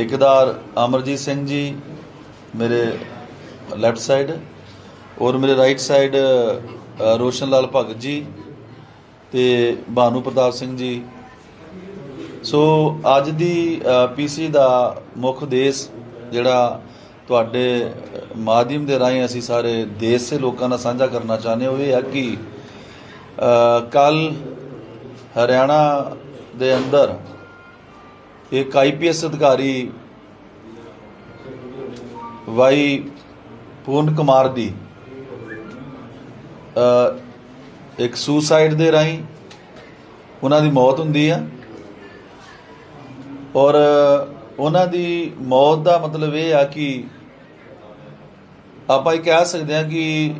ਠੇਕੇਦਾਰ ਅਮਰਜੀਤ ਸਿੰਘ ਜੀ ਮੇਰੇ left side ਔਰ ਮੇਰੇ ਰਾਈਟ ਸਾਈਡ ਰੋਸ਼ਨ ਲਾਲ ਭਗਤ ਜੀ ਤੇ ਭਾਨੂ ਪ੍ਰਤਾਪ ਸਿੰਘ ਜੀ। ਸੋ ਅੱਜ ਦੀ ਪੀਸੀ ਦਾ ਮੁੱਖ ਉਦੇਸ਼ ਜਿਹੜਾ ਤੁਹਾਡੇ ਮਾਧਿਅਮ ਦੇ ਰਾਹੀਂ ਅਸੀਂ ਸਾਰੇ ਦੇਸ਼ ਦੇ ਲੋਕਾਂ ਨਾਲ ਸਾਂਝਾ ਕਰਨਾ ਚਾਹੁੰਦੇ ਹਾਂ, ਉਹ ਇਹ ਹੈ ਕਿ ਕੱਲ ਹਰਿਆਣਾ ਦੇ ਅੰਦਰ ਇੱਕ ਆਈਪੀਐਸ ਅਧਿਕਾਰੀ ਵਾਈ ਪੂਰਨ ਕੁਮਾਰ ਦੀ ਇੱਕ ਸੁਸਾਈਡ ਦੇ ਰਾਹੀਂ ਉਹਨਾਂ ਦੀ ਮੌਤ ਹੁੰਦੀ ਆ। ਔਰ ਉਹਨਾਂ ਦੀ ਮੌਤ ਦਾ ਮਤਲਬ ਇਹ ਆ ਕਿ ਆਪਾਂ ਇਹ ਕਹਿ ਸਕਦੇ ਹਾਂ ਕਿ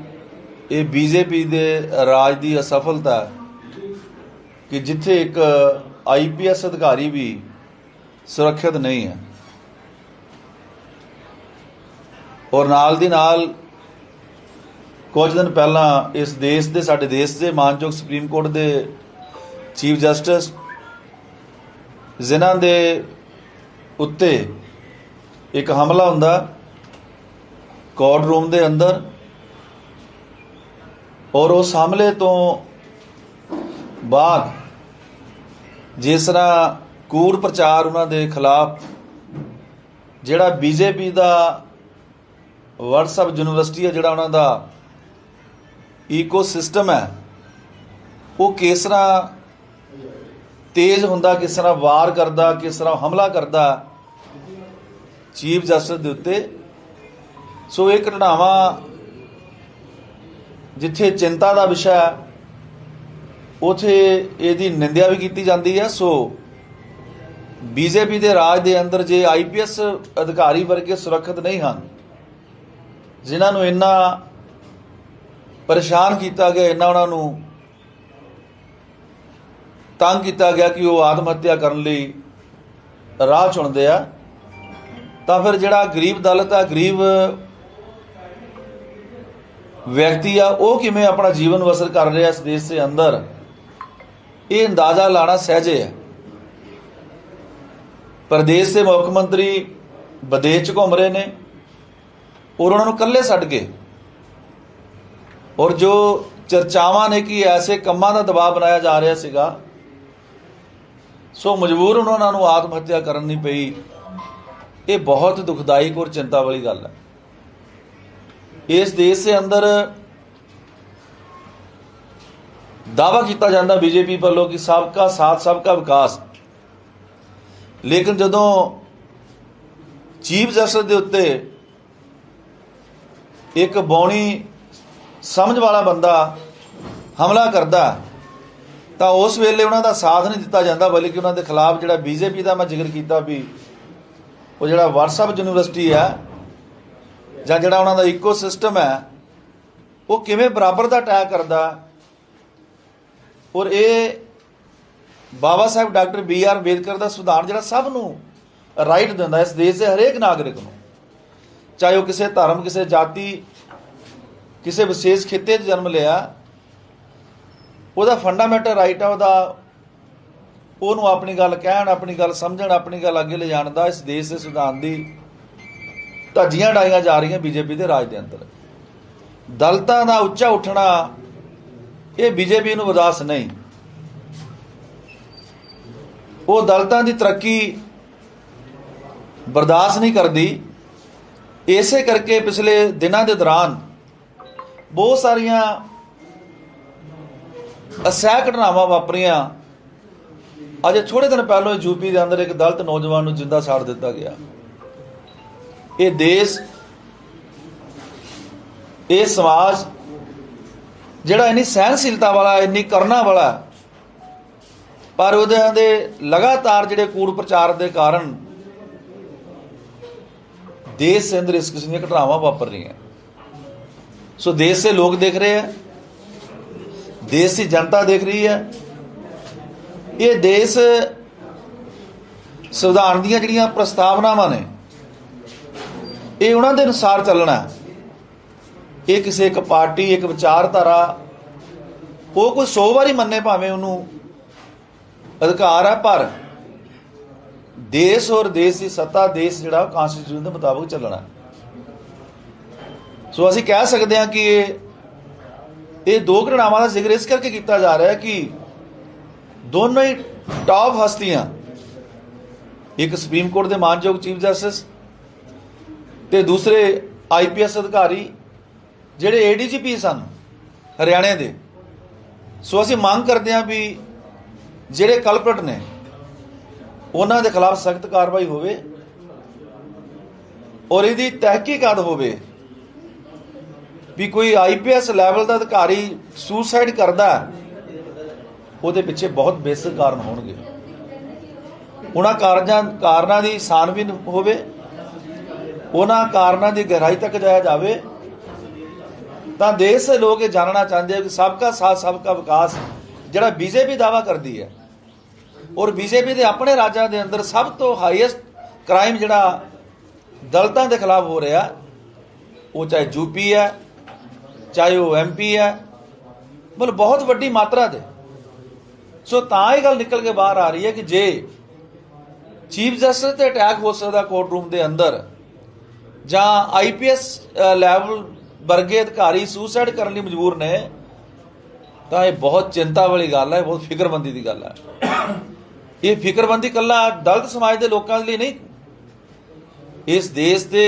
ਇਹ ਬੀਜੇਪੀ ਦੇ ਰਾਜ ਦੀ ਅਸਫਲਤਾ ਕਿ ਜਿੱਥੇ ਇੱਕ ਆਈਪੀਐਸ ਅਧਿਕਾਰੀ ਵੀ ਸੁਰੱਖਿਅਤ ਨਹੀਂ ਹੈ। ਔਰ ਨਾਲ ਦੀ ਨਾਲ ਕੁਝ ਦਿਨ ਪਹਿਲਾਂ ਇਸ ਦੇਸ਼ ਦੇ, ਸਾਡੇ ਦੇਸ਼ ਦੇ ਮਾਨਯੋਗ ਸੁਪਰੀਮ ਕੋਰਟ ਦੇ ਚੀਫ ਜਸਟਿਸ ਜਿਨ੍ਹਾਂ ਦੇ ਉੱਤੇ ਇੱਕ ਹਮਲਾ ਹੁੰਦਾ, ਕੋਰਟ ਰੂਮ ਦੇ ਅੰਦਰ, ਔਰ ਉਸ ਹਮਲੇ ਤੋਂ ਬਾਅਦ ਜਿਸ ਤਰ੍ਹਾਂ ਕੂੜ ਪ੍ਰਚਾਰ ਉਹਨਾਂ ਦੇ ਖਿਲਾਫ, ਜਿਹੜਾ ਬੀਜੇਪੀ ਦਾ WhatsApp ਯੂਨੀਵਰਸਿਟੀ ਹੈ, ਜਿਹੜਾ ਉਹਨਾਂ ਦਾ ਈਕੋਸਿਸਟਮ ਹੈ, ਉਹ ਕਿਸ ਤਰ੍ਹਾਂ ਤੇਜ਼ ਹੁੰਦਾ, ਕਿਸ ਤਰ੍ਹਾਂ ਵਾਰ ਕਰਦਾ, ਕਿਸ ਤਰ੍ਹਾਂ ਹਮਲਾ ਕਰਦਾ, ਚੀਫ ਜਸਟਿਸ ਦੇ ਉੱਤੇ। ਸੋ ਇਹ ਘਟਨਾਵਾਂ ਜਿੱਥੇ ਚਿੰਤਾ ਦਾ ਵਿਸ਼ਾ ਹੈ, ਉਥੇ ਇਹਦੀ ਨਿੰਦਿਆ ਵੀ ਕੀਤੀ ਜਾਂਦੀ ਹੈ। ਸੋ ਬੀਜੇਪੀ ਦੇ ਰਾਜ ਦੇ ਅੰਦਰ ਜੇ ਆਈਪੀਐਸ ਅਧਿਕਾਰੀ ਵਰਗੇ ਸੁਰੱਖਿਅਤ ਨਹੀਂ ਹਨ, ਜਿਨ੍ਹਾਂ ਨੂੰ ਇੰਨਾ ਪਰੇਸ਼ਾਨ ਕੀਤਾ ਗਿਆ, ਇੰਨਾ ਉਹਨਾਂ ਨੂੰ ਤੰਗ ਕੀਤਾ ਗਿਆ ਕਿ ਉਹ ਆਤਮ ਹੱਤਿਆ ਕਰਨ ਲਈ ਰਾਹ ਚੁਣਦੇ ਆ, ਤਾਂ ਫਿਰ ਜਿਹੜਾ ਗਰੀਬ ਦਲਿਤ ਆ, ਗਰੀਬ ਵਿਅਕਤੀ ਆ, ਉਹ ਕਿਵੇਂ ਆਪਣਾ ਜੀਵਨ ਬਸਰ ਕਰ ਰਿਹਾ ਇਸ ਦੇਸ਼ ਦੇ ਅੰਦਰ? ਇਹ ਅੰਦਾਜ਼ਾ ਲਾਣਾ ਸਹਿਜੇ ਹੈ ਪ੍ਰਦੇਸ਼ ਦੇ ਮੁੱਖ ਮੰਤਰੀ ਵਿਦੇਸ਼ ਚ ਘੁੰਮ ਰਹੇ ਨੇ ਔਰ ਉਹਨਾਂ ਨੂੰ ਇਕੱਲੇ ਛੱਡ ਕੇ। ਔਰ ਜੋ ਚਰਚਾਵਾਂ ਨੇ ਕਿ ਐਸੇ ਕੰਮਾਂ ਦਾ ਦਬਾਅ ਬਣਾਇਆ ਜਾ ਰਿਹਾ ਸੀਗਾ, ਸੋ ਮਜਬੂਰ ਉਹਨਾਂ ਨੂੰ ਆਤਮ ਹੱਤਿਆ ਕਰਨ ਨਹੀਂ ਪਈ। ਇਹ ਬਹੁਤ ਦੁਖਦਾਇਕ ਔਰ ਚਿੰਤਾ ਵਾਲੀ ਗੱਲ ਹੈ। ਇਸ ਦੇਸ਼ ਦੇ ਅੰਦਰ ਦਾਵਾ ਕੀਤਾ ਜਾਂਦਾ ਬੀਜੇਪੀ ਵੱਲੋਂ ਕਿ ਸਭ ਸਬਕਾ ਸਾਥ, ਸਭ ਸਬਕਾ ਵਿਕਾਸ। ਲੇਕਿਨ ਜਦੋਂ ਚੀਫ ਜਸਟਿਸ ਦੇ ਉੱਤੇ ਇੱਕ ਬੌਣੀ ਸਮਝ ਵਾਲਾ ਬੰਦਾ ਹਮਲਾ ਕਰਦਾ, ਤਾਂ ਉਸ ਵੇਲੇ ਉਹਨਾਂ ਦਾ ਸਾਥ ਨਹੀਂ ਦਿੱਤਾ ਜਾਂਦਾ, ਬਲਕਿ ਉਹਨਾਂ ਦੇ ਖਿਲਾਫ ਜਿਹੜਾ ਬੀਜੇਪੀ ਦਾ ਮੈਂ ਜ਼ਿਕਰ ਕੀਤਾ ਵੀ ਉਹ ਜਿਹੜਾ WhatsApp ਯੂਨੀਵਰਸਿਟੀ ਹੈ ਜਾਂ ਜਿਹੜਾ ਉਹਨਾਂ ਦਾ ਇਕੋਸਿਸਟਮ ਹੈ, ਉਹ ਕਿਵੇਂ ਬਰਾਬਰ ਦਾ ਅਟੈਕ ਕਰਦਾ ਔਰ ਇਹ Baba Sahib doctor B R Ambedkar ਦਾ ਸੰਵਿਧਾਨ ਜਿਹੜਾ ਸਭ ਨੂੰ ਰਾਈਟ ਦਿੰਦਾ ਇਸ ਦੇਸ਼ ਦੇ ਹਰੇਕ ਨਾਗਰਿਕ ਨੂੰ। ਚਾਹੇ ਉਹ ਕਿਸੇ ਧਰਮ, ਕਿਸੇ ਜਾਤੀ, ਕਿਸੇ ਵਿਸ਼ੇਸ਼ ਖਿੱਤੇ 'ਚ ਜਨਮ ਲਿਆ, ਉਹਦਾ ਫੰਡਾਮੈਂਟਲ ਰਾਈਟ ਆ, ਉਹਦਾ ਉਹਨੂੰ ਆਪਣੀ ਗੱਲ ਕਹਿਣ, ਆਪਣੀ ਗੱਲ ਸਮਝਣ, ਆਪਣੀ ਗੱਲ ਅੱਗੇ ਲਿਜਾਣ ਦਾ ਇਸ ਦੇਸ਼ ਦੇ ਸੰਵਿਧਾਨ ਦੀ ਧੱਜੀਆਂ ਡਾਈਆਂ ਜਾ ਰਹੀਆਂ ਬੀਜੇਪੀ ਦੇ ਰਾਜ ਦੇ ਅੰਦਰ। ਦਲਤਾਂ ਦਾ ਉੱਚਾ ਉੱਠਣਾ ਇਹ ਬੀਜੇਪੀ ਨੂੰ ਬਰਦਾਸ਼ਤ ਨਹੀਂ। ਉਹ ਦਲਤਾਂ ਦੀ ਤਰੱਕੀ ਬਰਦਾਸ਼ਤ ਨਹੀਂ ਕਰਦੀ। ਇਸੇ ਕਰਕੇ ਪਿਛਲੇ ਦਿਨਾਂ ਦੇ ਦੌਰਾਨ ਬਹੁਤ ਸਾਰੀਆਂ ਅਸਹਿ ਘਟਨਾਵਾਂ ਵਾਪਰੀਆਂ। ਅਜੇ ਥੋੜੇ ਦਿਨ ਪਹਿਲਾਂ ਯੂਪੀ ਦੇ ਅੰਦਰ ਇੱਕ ਦਲਤ ਨੌਜਵਾਨ ਨੂੰ ਜਿੰਦਾ ਸਾੜ ਦਿੱਤਾ ਗਿਆ। ਇਹ ਦੇਸ਼, ਇਹ ਸਮਾਜ ਜਿਹੜਾ ਇੰਨੀ ਸਹਿਨਸ਼ੀਲਤਾ ਵਾਲਾ, ਇੰਨੀ ਕਰਨਾ ਵਾਲਾ ਪਰ ਉਹਦੇ ਦੇ ਲਗਾਤਾਰ ਜਿਹੜੇ ਕੂੜ ਪ੍ਰਚਾਰ ਦੇ ਕਾਰਨ ਦੇਸ਼ ਦੇ ਅੰਦਰ ਇਸ ਕਿਸਮ ਦੀਆਂ ਘਟਨਾਵਾਂ ਵਾਪਰ ਰਹੀਆਂ। ਸੋ ਦੇਸ਼ ਦੇ ਲੋਕ ਦੇਖ ਰਹੇ ਹੈ ਦੇਸ਼ ਦੀ ਜਨਤਾ ਦੇਖ ਰਹੀ ਹੈ ਇਹ ਦੇਸ਼ ਸੰਵਿਧਾਨ ਦੀਆਂ ਜਿਹੜੀਆਂ ਪ੍ਰਸਤਾਵਨਾਵਾਂ ਨੇ, ਇਹ ਉਹਨਾਂ ਦੇ ਅਨੁਸਾਰ ਚੱਲਣਾ ਇਹ ਕਿਸੇ ਇੱਕ ਪਾਰਟੀ, ਇੱਕ ਵਿਚਾਰਧਾਰਾ ਉਹ ਕੋਈ 100 ਵਾਰੀ ਮੰਨੇ ਭਾਵੇਂ ਉਹਨੂੰ ਅਧਿਕਾਰ ਹੈ ਪਰ ਦੇਸ਼ ਔਰ ਦੇਸ਼ ਦੀ ਸੱਤਾ, ਦੇਸ਼ ਜਿਹੜਾ ਕਨਸਟੀਟਿਊਸ਼ਨ ਦੇ ਮੁਤਾਬਕ ਚੱਲਣਾ। ਸੋ ਅਸੀਂ ਕਹਿ ਸਕਦੇ ਹਾਂ ਕਿ ਇਹ ਇਹ ਦੋ ਘਟਨਾਵਾਂ ਦਾ ਜ਼ਿਕਰ ਇਸ ਕਰਕੇ ਕੀਤਾ ਜਾ ਰਿਹਾ ਹੈ ਕਿ ਦੋਨੋਂ ਹੀ ਟਾਪ ਹਸਤੀਆਂ, ਇੱਕ ਸੁਪਰੀਮ ਕੋਰਟ ਦੇ ਮਾਨਯੋਗ ਚੀਫ ਜਸਟਿਸ ਤੇ ਦੂਸਰੇ ਆਈਪੀਐਸ ਅਧਿਕਾਰੀ, ਜਿਹੜੇ ਏਡੀਜੀਪੀ ਸਨ, ਹਰਿਆਣੇ ਦੇ। ਸੋ ਅਸੀਂ ਮੰਗ ਕਰਦੇ ਹਾਂ ਵੀ ਜਿਹੜੇ ਕਲਪਟ ਨੇ, ਉਹਨਾਂ ਦੇ ਖਿਲਾਫ ਸਖਤ ਕਾਰਵਾਈ ਹੋਵੇ ਔਰ ਇਹਦੀ ਤਹਿਕੀਕਾਤ ਹੋਵੇ ਵੀ ਕੋਈ ਆਈਪੀਐਸ ਲੈਵਲ ਦਾ ਅਧਿਕਾਰੀ ਸੁਸਾਈਡ ਕਰਦਾ ਉਹਦੇ ਪਿੱਛੇ ਬਹੁਤ ਬੇਸਿਕ ਕਾਰਨ ਹੋਣਗੇ। ਉਹਨਾਂ ਕਾਰਜਾਂ, ਕਾਰਨਾਂ ਦੀ ਸਾਨਵੀਨ ਹੋਵੇ, ਉਹਨਾਂ ਕਾਰਨਾਂ ਦੀ ਗਹਿਰਾਈ ਤੱਕ ਜਾਇਆ ਜਾਵੇ, ਤਾਂ ਦੇਸ਼ ਦੇ ਲੋਕ ਇਹ ਜਾਣਨਾ ਚਾਹੁੰਦੇ ਆ ਕਿ ਸਬਕਾ ਸਾਥ ਸਭ ਸਬਕਾ ਵਿਕਾਸ ਜਿਹੜਾ ਬੀਜੇਪੀ ਦਾਵਾ ਕਰਦੀ ਹੈ ਔਰ ਬੀਜੇਪੀ ਦੇ ਆਪਣੇ ਰਾਜਾਂ ਦੇ ਅੰਦਰ ਸਭ ਤੋਂ ਹਾਈਐਸਟ ਕ੍ਰਾਈਮ ਜਿਹੜਾ ਦਲਤਾਂ ਦੇ ਖਿਲਾਫ ਹੋ ਰਿਹਾ, ਉਹ ਚਾਹੇ ਯੂਪੀ ਹੈ, ਚਾਹੇ ਉਹ ਐਮਪੀ ਹੈ, ਮਤਲਬ ਬਹੁਤ ਵੱਡੀ ਮਾਤਰਾ ਦੇ। ਸੋ ਤਾਂ ਇਹ ਗੱਲ ਨਿਕਲ ਕੇ ਬਾਹਰ ਆ ਰਹੀ ਹੈ ਕਿ ਜੇ ਚੀਫ ਜਸਟਿਸ ਤੇ ਅਟੈਕ ਹੋ ਸਕਦਾ ਕੋਰਟ ਰੂਮ ਦੇ ਅੰਦਰ, ਜਾਂ ਆਈਪੀਐਸ ਲੈਵਲ ਵਰਗੇ ਅਧਿਕਾਰੀ ਸੁਸਾਈਡ ਕਰਨ ਲਈ ਮਜਬੂਰ ਨੇ, ਤਾਂ ਇਹ ਬਹੁਤ ਚਿੰਤਾ ਵਾਲੀ ਗੱਲ ਹੈ ਬਹੁਤ ਫਿਕਰਮੰਦੀ ਦੀ ਗੱਲ ਹੈ। ਇਹ ਫਿਕਰਮੰਦੀ ਕੱਲਾ ਦਲਿਤ ਸਮਾਜ ਦੇ ਲੋਕਾਂ ਲਈ ਨਹੀਂ। ਇਸ ਦੇਸ਼ ਦੇ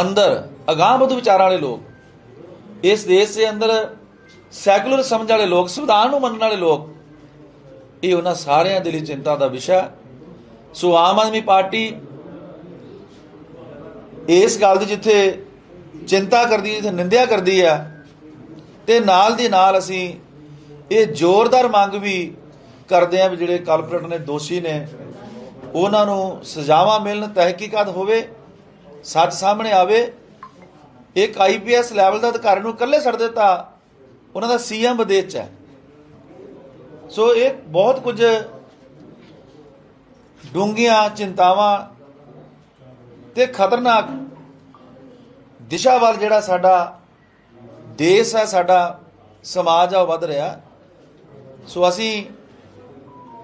ਅੰਦਰ ਅਗਾਂਹ ਵਿਚਾਰਾਂ ਵਾਲੇ ਲੋਕ, ਇਸ ਦੇਸ਼ ਦੇ ਅੰਦਰ ਸੈਕੂਲਰ ਸਮਝ ਵਾਲੇ ਲੋਕ, ਸੰਵਿਧਾਨ ਨੂੰ ਮੰਨਣ ਵਾਲੇ ਲੋਕ, ਇਹ ਉਹਨਾਂ ਸਾਰਿਆਂ ਦੇ ਲਈ ਚਿੰਤਾ ਦਾ ਵਿਸ਼ਾ ਸੋ ਆਮ ਆਦਮੀ ਪਾਰਟੀ ਇਸ ਗੱਲ ਦੀ ਜਿੱਥੇ ਚਿੰਤਾ ਕਰਦੀ ਜਿੱਥੇ ਨਿੰਦਿਆ ਕਰਦੀ ਹੈ, ਤੇ ਨਾਲ ਦੀ ਨਾਲ ਅਸੀਂ ਇਹ ਜ਼ੋਰਦਾਰ ਮੰਗ ਵੀ ਕਰਦੇ ਹਾਂ ਵੀ ਜਿਹੜੇ ਕਲਪਰੇਟ ਨੇ, ਦੋਸ਼ੀ ਨੇ, ਉਹਨਾਂ ਨੂੰ ਸਜ਼ਾਵਾਂ ਮਿਲਣ, ਤਹਿਕੀਕਾਤ ਹੋਵੇ, ਸੱਚ ਸਾਹਮਣੇ ਆਵੇ, ਇੱਕ ਆਈਪੀਐਸ ਲੈਵਲ ਦਾ ਅਧਿਕਾਰੀ ਨੂੰ ਇਕੱਲੇ ਛੱਡ ਦਿੱਤਾ, ਉਹਨਾਂ ਦਾ ਸੀਐਮ ਵਿਦੇਸ਼ 'ਚ ਹੈ। ਸੋ ਇਹ ਬਹੁਤ ਕੁਝ ਡੂੰਘੀਆਂ ਚਿੰਤਾਵਾਂ ਤੇ ਖਤਰਨਾਕ ਦਿਸ਼ਾ ਵੱਲ ਜਿਹੜਾ ਸਾਡਾ ਦੇਸ਼ ਹੈ, ਸਾਡਾ ਸਮਾਜ ਆ, ਉਹ ਵੱਧ ਰਿਹਾ। ਸੋ ਅਸੀਂ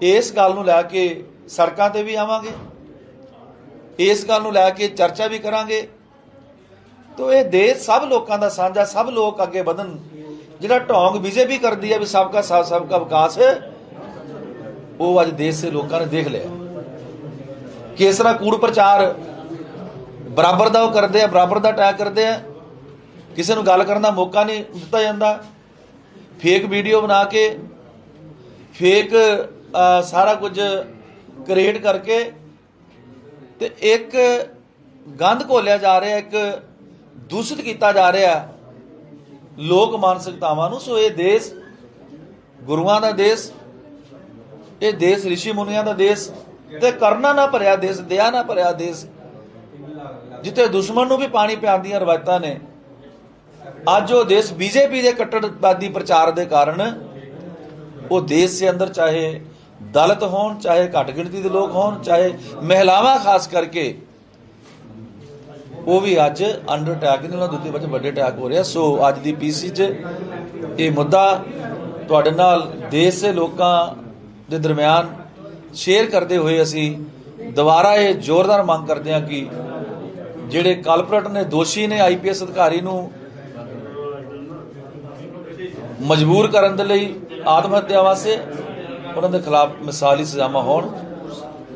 ਇਸ ਗੱਲ ਨੂੰ ਲੈ ਕੇ ਸੜਕਾਂ ਤੇ ਵੀ ਆਵਾਂਗੇ। ਇਸ ਗੱਲ ਨੂੰ ਲੈ ਕੇ ਚਰਚਾ ਵੀ ਕਰਾਂਗੇ। ਤੋ ਇਹ ਦੇਸ਼ ਸਭ ਲੋਕਾਂ ਦਾ ਸਾਂਝਾ, ਸਭ ਲੋਕ ਅੱਗੇ ਵਧਣ। ਜਿਹੜਾ ਢੋਂਗ ਬੀਜੇਪੀ ਕਰਦੀ ਹੈ ਵੀ ਸਭ ਸਬਕਾ ਸਾਥ ਸਬਕਾ ਵਿਕਾਸ, ਉਹ ਅੱਜ ਦੇਸ਼ ਦੇ ਲੋਕਾਂ ਨੇ ਦੇਖ ਲਿਆ। ਕਿਸ ਤਰ੍ਹਾਂ ਕੂੜ ਪ੍ਰਚਾਰ ਬਰਾਬਰ ਦਾ ਉਹ ਕਰਦੇ ਆ, ਬਰਾਬਰ ਦਾ ਅਟੈਕ ਕਰਦੇ ਆ। ਕਿਸੇ ਨੂੰ ਗੱਲ ਕਰਨ ਦਾ ਮੌਕਾ ਨਹੀਂ ਦਿੱਤਾ ਜਾਂਦਾ। ਫੇਕ ਵੀਡੀਓ ਬਣਾ ਕੇ, ਫੇਕ ਸਾਰਾ ਕੁਝ ਕ੍ਰੀਏਟ ਕਰਕੇ ਤੇ ਇੱਕ ਗੰਧ ਘੋਲਿਆ ਜਾ ਰਿਹਾ, ਇੱਕ ਦੂਸ਼ਿਤ ਕੀਤਾ ਜਾ ਰਿਹਾ। ਲੋਕ ਮਾਨਸਿਕਤਾਵਾਂ ਨੂੰ, ਸੋ ਇਹ ਦੇਸ਼ ਗੁਰੂਆਂ ਦਾ ਦੇਸ਼, ਇਹ ਦੇਸ਼ ਰਿਸ਼ੀ ਮੁਨੀਆਂ ਦਾ ਦੇਸ਼ ਤੇ ਕਰਨਾ ਨਾ ਭਰਿਆ ਦੇਸ਼, ਦਇਆ ਨਾ ਭਰਿਆ ਦੇਸ਼, ਜਿੱਥੇ ਦੁਸ਼ਮਣ ਨੂੰ ਵੀ ਪਾਣੀ ਪਿਆਉਣ ਦੀਆਂ ਰਵਾਇਤਾਂ ਨੇ। ਅੱਜ ਉਹ ਦੇਸ਼ ਬੀਜੇਪੀ ਦੇ ਕੱਟੜਵਾਦੀ ਪ੍ਰਚਾਰ ਦੇ ਕਾਰਨ ਉਹ ਦੇਸ਼ ਦੇ ਅੰਦਰ ਚਾਹੇ ਦਲਿਤ ਹੋਣ, ਚਾਹੇ ਘੱਟ ਗਿਣਤੀ ਦੇ ਲੋਕ ਹੋਣ, ਚਾਹੇ ਮਹਿਲਾਵਾਂ ਖਾਸ ਕਰਕੇ, ਉਹ ਵੀ ਅੱਜ ਅੰਡਰ ਅਟੈਕ ਨੇ ਉਹਨਾਂ ਦੇ ਉੱਤੇ ਵਿੱਚ ਵੱਡੇ ਅਟੈਕ ਹੋ ਰਿਹਾ ਸੋ ਅੱਜ ਦੀ ਪੀਸੀ 'ਚ ਇਹ ਮੁੱਦਾ ਤੁਹਾਡੇ ਨਾਲ ਦੇਸ਼ ਦੇ ਲੋਕਾਂ ਦੇ ਦਰਮਿਆਨ ਸ਼ੇਅਰ ਕਰਦੇ ਹੋਏ ਅਸੀਂ ਦੁਬਾਰਾ ਇਹ ਜ਼ੋਰਦਾਰ ਮੰਗ ਕਰਦੇ ਹਾਂ ਕਿ ਜਿਹੜੇ ਕਲਪਰਟ ਨੇ, ਦੋਸ਼ੀ ਨੇ ਆਈਪੀਐਸ ਅਧਿਕਾਰੀ ਨੂੰ ਮਜਬੂਰ ਕਰਨ ਦੇ ਲਈ ਆਤਮ ਹੱਤਿਆ ਵਾਸਤੇ ਉਹਨਾਂ ਦੇ ਖਿਲਾਫ ਮਿਸਾਲੀ ਸਜ਼ਾਵਾਂ ਹੋਣ।